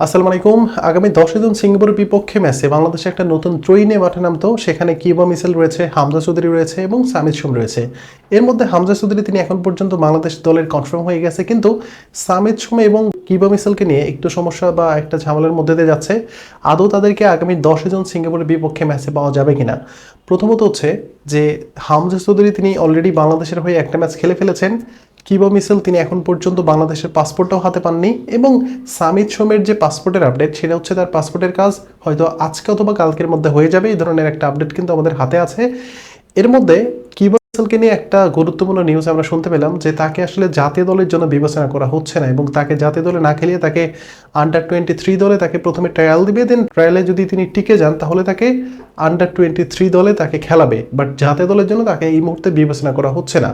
আসসালামু আলাইকুম। আগামী দশই জুন সিঙ্গাপুরের বিপক্ষে ম্যাচে বাংলাদেশে একটা নতুন নিয়ে মাঠে নামতো। সেখানে কিবা মিসেল রয়েছে, হামজা চৌধুরী রয়েছে এবং সামিদ সোম রয়েছে। এর মধ্যে হামজা চৌধুরী তিনি এখন পর্যন্ত বাংলাদেশ দলের কনফার্ম হয়ে গেছে। কিন্তু সামিদ সোম এবং কিবা মিসেলকে নিয়ে একটু সমস্যা বা একটা ঝামেলার মধ্যে দিয়ে যাচ্ছে। আদৌ তাদেরকে আগামী দশই জুন সিঙ্গাপুরের বিপক্ষে ম্যাচে পাওয়া যাবে কিনা? প্রথমত হচ্ছে যে হামজা চৌধুরী তিনি অলরেডি বাংলাদেশের হয়ে একটা ম্যাচ খেলে ফেলেছেন। কিবা মিসেল তিনি এখন পর্যন্ত বাংলাদেশের পাসপোর্টটাও হাতে পাননি এবং সামিদ সোমের যে পাসপোর্টের আপডেট, সেটা হচ্ছে তার পাসপোর্টের কাজ হয়তো আজকে অথবা কালকের মধ্যে হয়ে যাবে। এই ধরনের একটা আপডেট কিন্তু আমাদের হাতে আছে। এর মধ্যে কিবা মিসেলকে নিয়ে একটা গুরুত্বপূর্ণ নিউজ আমরা শুনতে পেলাম যে তাকে আসলে জাতীয় দলের জন্য বিবেচনা করা হচ্ছে না এবং তাকে জাতীয় দলে না খেলিয়ে তাকে আন্ডার টোয়েন্টি থ্রি দলে তাকে প্রথমে ট্রায়াল দিবে। দেন ট্রায়ালে যদি তিনি টিকে যান, তাহলে তাকে আন্ডার টোয়েন্টি থ্রি দলে তাকে খেলাবে। বাট জাতীয় দলের জন্য তাকে এই মুহূর্তে বিবেচনা করা হচ্ছে না।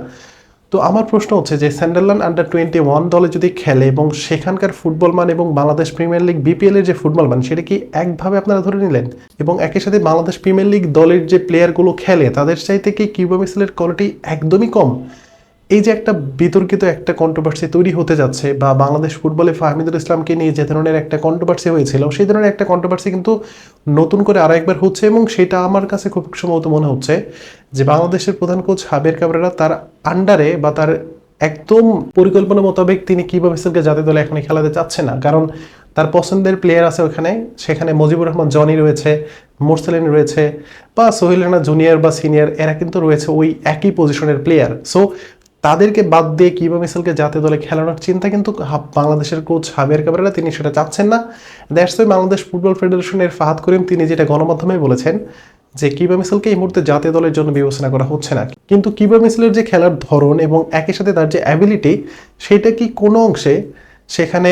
তো আমার প্রশ্ন হচ্ছে যে স্যান্ডারল্যান্ড আন্ডার টোয়েন্টি ওয়ান দলে যদি খেলে এবং সেখানকার ফুটবল মান এবং বাংলাদেশ প্রিমিয়ার লিগ বিপিএলের যে ফুটবল মান, সেটা কি একভাবে আপনারা ধরে নিলেন? এবং একই সাথে বাংলাদেশ প্রিমিয়ার লিগ দলের যে প্লেয়ারগুলো খেলে, তাদের চাইতে কি কিউবা মিসেলের কোয়ালিটি একদমই কম? এই যে একটা বিতর্কিত একটা কন্ট্রোভার্সি তৈরি হতে যাচ্ছে বা বাংলাদেশ ফুটবলে ফাহমিদুল ইসলামকে নিয়ে যে ধরনের একটা কন্ট্রোভার্সি হয়েছিল, সেই ধরনের একটা কন্ট্রোভার্সি কিন্তু নতুন করে আরও একবার হচ্ছে এবং সেটা আমার কাছে খুব সম্ভবত মনে হচ্ছে যে বাংলাদেশের প্রধান কোচ হাবের কাবরেরা তার আন্ডারে বা তার একদম পরিকল্পনা মোতাবেক তিনি কীভাবে মিসেলকে জাতীয় দলে এখানে খেলাতে চাচ্ছে না। কারণ তার পছন্দের প্লেয়ার আছে ওখানে, সেখানে মুজিবুর রহমান জনি রয়েছে মোরসেলিন রয়েছে বা সোহেল রানা জুনিয়র বা সিনিয়র এরা কিন্তু রয়েছে ওই একই পজিশনের প্লেয়ার সো তাদেরকে বাদ দিয়ে কিবা মিসেলকে জাতীয় দলে খেলানোর চিন্তা কিন্তু বাংলাদেশের কোচ হাবিয়ার কাবরেরা তিনি সেটা চাচ্ছেন না। দ্যাটস ওয়াই বাংলাদেশ ফুটবল ফেডারেশনের ফাহাদ করিম, তিনি যেটা গণমাধ্যমে বলেছেন, যে কিবা মিসেলকে এই মুহূর্তে জাতীয় দলের জন্য বিবেচনা করা হচ্ছে না। কিন্তু কিবা মিসেলের যে খেলার ধরন এবং একই সাথে তার যে অ্যাবিলিটি সেটা কি কোনো অংশে সেখানে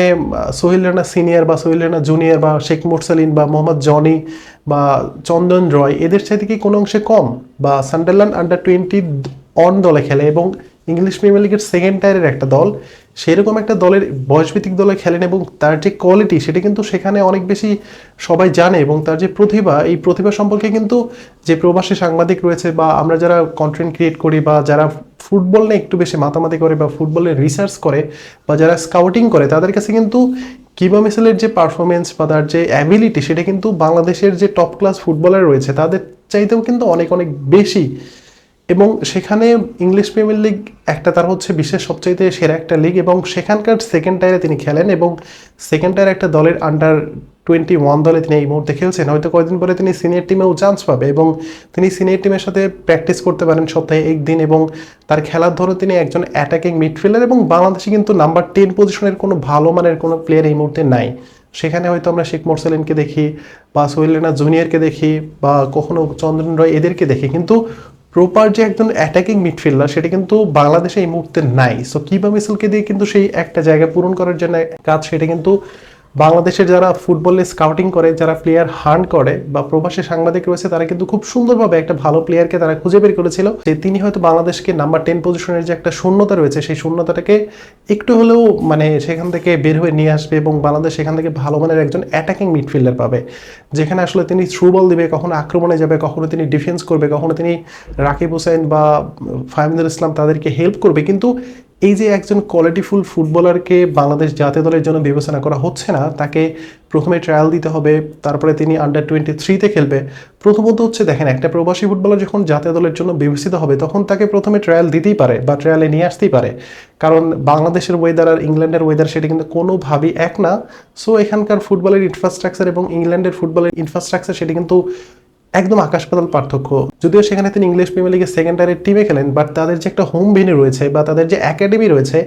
সোহেল রানা সিনিয়র বা সোহেল রানা জুনিয়র বা শেখ মোরসালিন বা মোহাম্মদ জনি বা চন্দন রয়, এদের চাইতে কি কোনো অংশে কম? বা সান্ডারল্যান্ড আন্ডার টোয়েন্টি অন দলে খেলে এবং ইংলিশ প্রিমিয়ার লিগের সেকেন্ড টায়ারের একটা দল। সেরকম একটা দলের বয়সভিত্তিক দলে খেলেন এবং তার যে কোয়ালিটি সেটা কিন্তু সেখানে অনেক বেশি সবাই জানে এবং তার যে প্রতিভা, এই প্রতিভা সম্পর্কে কিন্তু যে প্রবাসী সাংবাদিক রয়েছে বা আমরা যারা কন্টেন্ট ক্রিয়েট করি বা যারা ফুটবল নিয়ে একটু বেশি মাতামাতি করে বা ফুটবলের রিসার্চ করে বা যারা স্কাউটিং করে, তাদের কাছে কিন্তু কিবা মিসেলের যে পারফরমেন্স বা তার যে অ্যাবিলিটি সেটা কিন্তু বাংলাদেশের যে টপ ক্লাস ফুটবলার রয়েছে, তাদের চাইতেও কিন্তু অনেক অনেক বেশি এবং সেখানে ইংলিশ প্রিমিয়ার লিগ একটা তার হচ্ছে বিশ্বের সবচাইতে সেরা একটা লিগ এবং সেখানকার সেকেন্ড টায়ারে তিনি খেলেন এবং সেকেন্ড টায়ার একটা দলের আন্ডার টোয়েন্টি ওয়ান দলে তিনি এই মুহূর্তে খেলছেন। হয়তো কয়েকদিন পরে তিনি সিনিয়র টিমেও চান্স পাবে এবং তিনি সিনিয়র টিমের সাথে প্র্যাকটিস করতে পারেন সপ্তাহে একদিন এবং তার খেলার ধরো তিনি একজন অ্যাটাকিং মিডফিল্ডার এবং বাংলাদেশে কিন্তু নাম্বার টেন পজিশনের কোনো ভালো মানের কোনো প্লেয়ার এই মুহূর্তে নাই। সেখানে হয়তো আমরা শেখ মোরসালিনকে দেখি বা সোহেল রানা জুনিয়রকে দেখি বা কখনো চন্দ্রন রয় এদেরকে দেখি। কিন্তু প্রপার যে একজন অ্যাটাকিং মিডফিল্ডার সেটা কিন্তু বাংলাদেশে এই মুহূর্তে নাই। সো কিবা মিসেলকে দিয়ে কিন্তু সেই একটা জায়গা পূরণ করার জন্য কাজ, সেটা কিন্তু বাংলাদেশের যারা ফুটবলে স্কাউটিং করে, যারা প্লেয়ার হান্ট করে বা প্রবাসী সাংবাদিক রয়েছে, তারা কিন্তু খুব সুন্দরভাবে একটা ভালো প্লেয়ারকে তারা খুঁজে বের করেছিল। যে তিনি হয়তো বাংলাদেশকে নাম্বার টেন পজিশনের যে একটা শূন্যতা রয়েছে, সেই শূন্যতাটাকে একটু হলেও মানে সেখান থেকে বের হয়ে নিয়ে আসবে এবং বাংলাদেশ সেখান থেকে ভালো মানের একজন অ্যাটাকিং মিডফিল্ডার পাবে। যেখানে আসলে তিনি থ্রু বল দিবে, কখনো আক্রমণে যাবে, কখনো তিনি ডিফেন্স করবে, কখনো তিনি রাকিব হোসেন বা ফাহমিদুল ইসলাম তাদেরকে হেল্প করবে। কিন্তু এই যে একজন কোয়ালিটিফুল ফুটবলারকে বাংলাদেশ জাতীয় দলের জন্য বিবেচনা করা হচ্ছে না, তাকে প্রথমে ট্রায়াল দিতে হবে, তারপরে তিনি আন্ডার টোয়েন্টি থ্রিতে খেলবে। প্রথমত হচ্ছে দেখেন, একটা প্রবাসী ফুটবলার যখন জাতীয় দলের জন্য বিবেচিত হবে, তখন তাকে প্রথমে ট্রায়াল দিতেই পারে বা ট্রায়ালে নিয়ে আসতেই পারে। কারণ বাংলাদেশের ওয়েদার আর ইংল্যান্ডের ওয়েদার সেটা কিন্তু কোনোভাবেই এক না। সো এখানকার ফুটবলের ইনফ্রাস্ট্রাকচার এবং ইংল্যান্ডের ফুটবলের ইনফ্রাস্ট্রাকচার সেটা কিন্তু একদম আকাশ পাতাল পার্থক্য। যদিও সেখানে তিনি ইংলিশ প্রিমিয়ার লিগের সেকেন্ড টায়ারের টিমে খেলেন বাট তাদের যে একটা হোম ভেনি রয়েছে বা তাদের যে একাডেমি রয়েছে,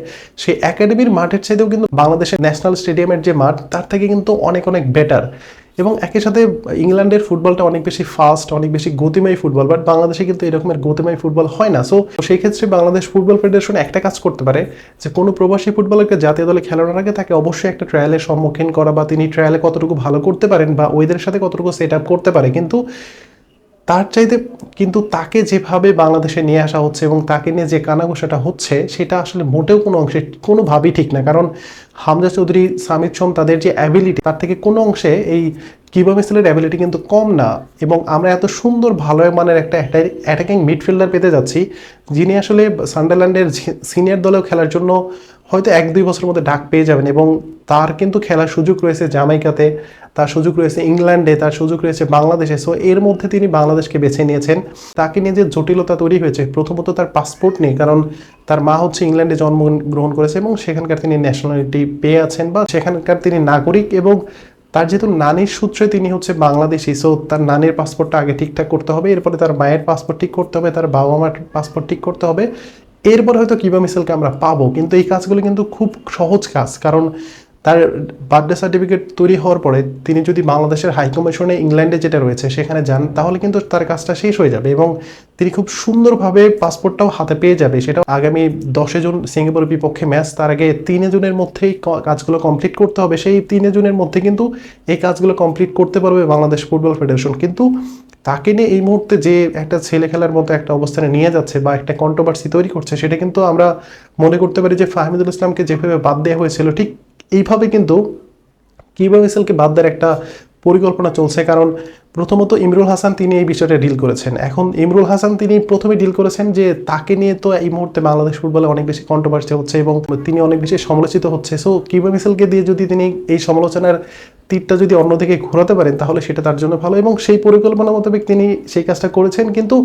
সেই একাডেমির মাঠের চাইতেও কিন্তু বাংলাদেশের ন্যাশনাল স্টেডিয়ামের যে মাঠ, তার থেকে কিন্তু অনেক অনেক বেটার এবং একই সাথে ইংল্যান্ডের ফুটবলটা অনেক বেশি ফাস্ট অনেক বেশি গতিময় ফুটবল বাট বাংলাদেশে কিন্তু এরকমের গতিময় ফুটবল হয় না। সো সেই ক্ষেত্রে বাংলাদেশ ফুটবল ফেডারেশন একটা কাজ করতে পারে যে, কোনো প্রবাসী ফুটবলারকে জাতীয় দলে খেলানোর আগে তাকে অবশ্যই একটা ট্রায়ালের সম্মুখীন করা বা তিনি ট্রায়ালে কতটুকু ভালো করতে পারেন বা ওইদের সাথে কতটুকু সেট আপ করতে পারে। কিন্তু তার চাইতে কিন্তু তাকে যেভাবে বাংলাদেশে নিয়ে আসা হচ্ছে এবং তাকে নিয়ে যে কানাঘোষাটা হচ্ছে, সেটা আসলে মোটেও কোনো অংশে কোনোভাবেই ঠিক না। কারণ হামজা চৌধুরী সামিদ সোম তাদের যে অ্যাবিলিটি তার থেকে কোনো অংশে এই কিবা মিসেলের অ্যাবিলিটি কিন্তু কম না। এবং আমরা এত সুন্দর ভালো মানের একটা অ্যাটাকিং মিডফিল্ডার পেতে যাচ্ছি, যিনি আসলে সান্ডারল্যান্ডের সিনিয়র দলেও খেলার জন্য হয়তো এক দুই বছরের মধ্যে ডাক পেয়ে যাবেন এবং তার কিন্তু খেলার সুযোগ রয়েছে জামাইকাতে, তার সুযোগ রয়েছে ইংল্যান্ডে, তার সুযোগ রয়েছে বাংলাদেশে। সো এর মধ্যে তিনি বাংলাদেশকে বেছে নিয়েছেন। তাকে নিয়ে যে জটিলতা তৈরি হয়েছে, প্রথমত তার পাসপোর্ট নেই, কারণ তার মা হচ্ছে ইংল্যান্ডে জন্মগ্রহণ করেছে এবং সেখানকার তিনি ন্যাশনালিটি পেয়ে আছেন বা সেখানকার তিনি নাগরিক এবং তার যেহেতু নানির সূত্রে তিনি হচ্ছে বাংলাদেশি সো তার নানির পাসপোর্টটা আগে ঠিকঠাক করতে হবে, এরপরে তার মায়ের পাসপোর্ট ঠিক করতে হবে, তার বাবা মার পাসপোর্ট ঠিক করতে হবে। এরপর হয়তো কিবা মিসেলকে আমরা পাবো, কিন্তু এই কাজগুলো কিন্তু খুব সহজ কাজ। কারণ তার বার্থডে সার্টিফিকেট তৈরি হওয়ার পরে তিনি যদি বাংলাদেশের হাইকমিশনে ইংল্যান্ডে যেটা রয়েছে সেখানে যান, তাহলে কিন্তু তার কাজটা শেষ হয়ে যাবে এবং তিনি খুব সুন্দরভাবে পাসপোর্টটাও হাতে পেয়ে যাবে। সেটা আগামী দশে জুন সিঙ্গাপুরের বিপক্ষে ম্যাচ, তার আগে তিনে জুনের মধ্যেই কাজগুলো কমপ্লিট করতে হবে। সেই তিনে জুনের মধ্যে কিন্তু এই কাজগুলো কমপ্লিট করতে পারবে বাংলাদেশ ফুটবল ফেডারেশন। কিন্তু তাকে নিয়ে এই মুহূর্তে যে একটা ছেলে খেলার মতো একটা অবস্থানে নিয়ে যাচ্ছে বা একটা কন্ট্রোভার্সি তৈরি করছে, সেটা কিন্তু আমরা মনে করতে পারি যে ফাহমিদুল ইসলামকে যেভাবে বাদ দেওয়া হয়েছিল, ঠিক এইভাবে কিন্তু কিবা মিসেলকে বাদ দেওয়ার একটা পরিকল্পনা চলছে। কারণ প্রথমত ইমরুল হাসান তিনি এই বিষয়টা ডিল করেছেন। এখন ইমরুল হাসান তিনি প্রথমে ডিল করেছেন যে তাকে নিয়ে তো এই মুহূর্তে বাংলাদেশ ফুটবলে অনেক বেশি কন্ট্রোভার্সি হচ্ছে এবং তিনি অনেক বেশি সমালোচিত হচ্ছে। সো কিবা মিসেলকে দিয়ে যদি তিনি এই সমালোচনার তীরটা যদি অন্যদিকে ঘোরাতে পারেন, তাহলে সেটা তার জন্য ভালো এবং সেই পরিকল্পনা মোতাবেক তিনি সেই কাজটা করেছেন। কিন্তু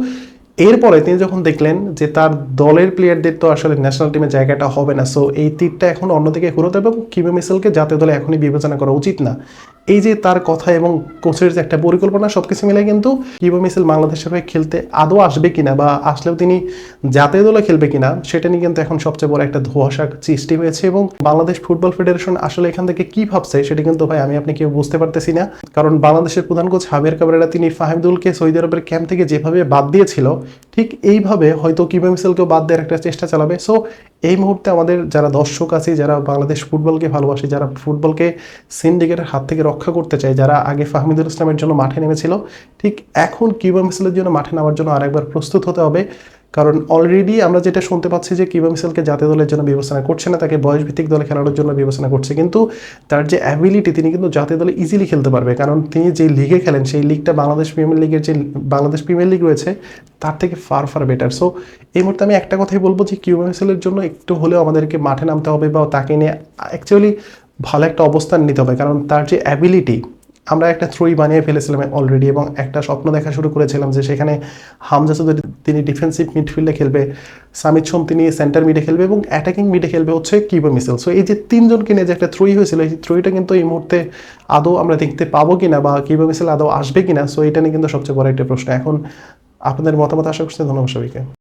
এরপরে তিনি যখন দেখলেন যে তার দলের প্লেয়ারদের তো আসলে ন্যাশনাল টিমের জায়গাটা হবে না সো এই তীরটা এখন অন্যদিকে ঘুরোতে হবে এবং কিবে মিসেলকে জাতীয় দলে এখনই বিবেচনা করা উচিত না। এই যে তার কথা এবং কোচের যে একটা পরিকল্পনা সব কিছু মিলে কিন্তু কিবে মিসেল বাংলাদেশের হয়ে খেলতে আদৌ আসবে কিনা বা আসলেও তিনি জাতীয় দলে খেলবে কিনা, সেটা নিয়ে কিন্তু এখন সবচেয়ে বড় একটা ধোঁয়াশা সৃষ্টি হয়েছে এবং বাংলাদেশ ফুটবল ফেডারেশন আসলে এখান থেকে কি ভাবছে সেটা কিন্তু ভাই আমি আপনি কেউ বুঝতে পারতেছি না। কারণ বাংলাদেশের প্রধান কোচ হাবিয়ার কাবরেরা তিনি ফাহিমদুলকে সৌদি আরবের ক্যাম্প থেকে যেভাবে বাদ দিয়েছিল, ঠিক এইভাবে হয়তো কিবা মিসেলকেও বাদ দেওয়ার একটা চেষ্টা চালাবে। সো এই মুহূর্তে আমাদের যারা দর্শক আছে, যারা বাংলাদেশ ফুটবলকে ভালোবাসে, যারা ফুটবলকে সিন্ডিকেটের হাত থেকে রক্ষা করতে চায়, যারা আগে ফাহমিদুল ইসলামের জন্য মাঠে নেমেছিল, ঠিক এখন কিবা মিসেলের জন্য মাঠে নামার জন্য আরেকবার প্রস্তুত হতে হবে। কারণ অলরেডি আমরা যেটা শুনতে পাচ্ছি যে কিবা মিসেলকে জাতীয় দলের জন্য বিবেচনা করছে না, তাকে বয়সভিত্তিক দলে খেলানোর জন্য বিবেচনা করছে, কিন্তু তার যে অ্যাবিলিটি তিনি কিন্তু জাতীয় দলে ইজিলি খেলতে পারবে। কারণ তিনি যে লিগে খেলেন, সেই লিগটা বাংলাদেশ প্রিমিয়ার লিগের যে বাংলাদেশ প্রিমিয়ার লিগ রয়েছে, তার থেকে ফার ফার বেটার সো এই মুহূর্তে আমি একটা কথাই বলব যে কিউবা মিসেলের জন্য একটু হলেও আমাদেরকে মাঠে নামতে হবে বা তাকে নিয়ে অ্যাকচুয়ালি ভালো একটা অবস্থান নিতে হবে। কারণ তার যে অ্যাবিলিটি আমরা একটা থ্রুই বানিয়ে ফেলেছিলাম অলরেডি এবং একটা স্বপ্ন দেখা শুরু করেছিলাম যে সেখানে হামজা চৌধুরী, তিনি ডিফেন্সিভ মিডফিল্ডে খেলবে সামিত সোম তিনি সেন্টার মিডে খেলবে এবং অ্যাটাকিং মিডে খেলবে হচ্ছে কিবা মিসেল সো এই যে তিনজনকে নিয়ে যে একটা থ্রুই হয়েছিল, এই থ্রুইটা কিন্তু এই মুহূর্তে আদৌ আমরা দেখতে পাবো কিনা বা কিবা মিসেল আদৌ আসবে কিনা সো এটা নিয়ে কিন্তু সবচেয়ে বড় একটা প্রশ্ন। এখন আপনাদের মতামত, আশা করছি ধন্যবাদ সবাইকে।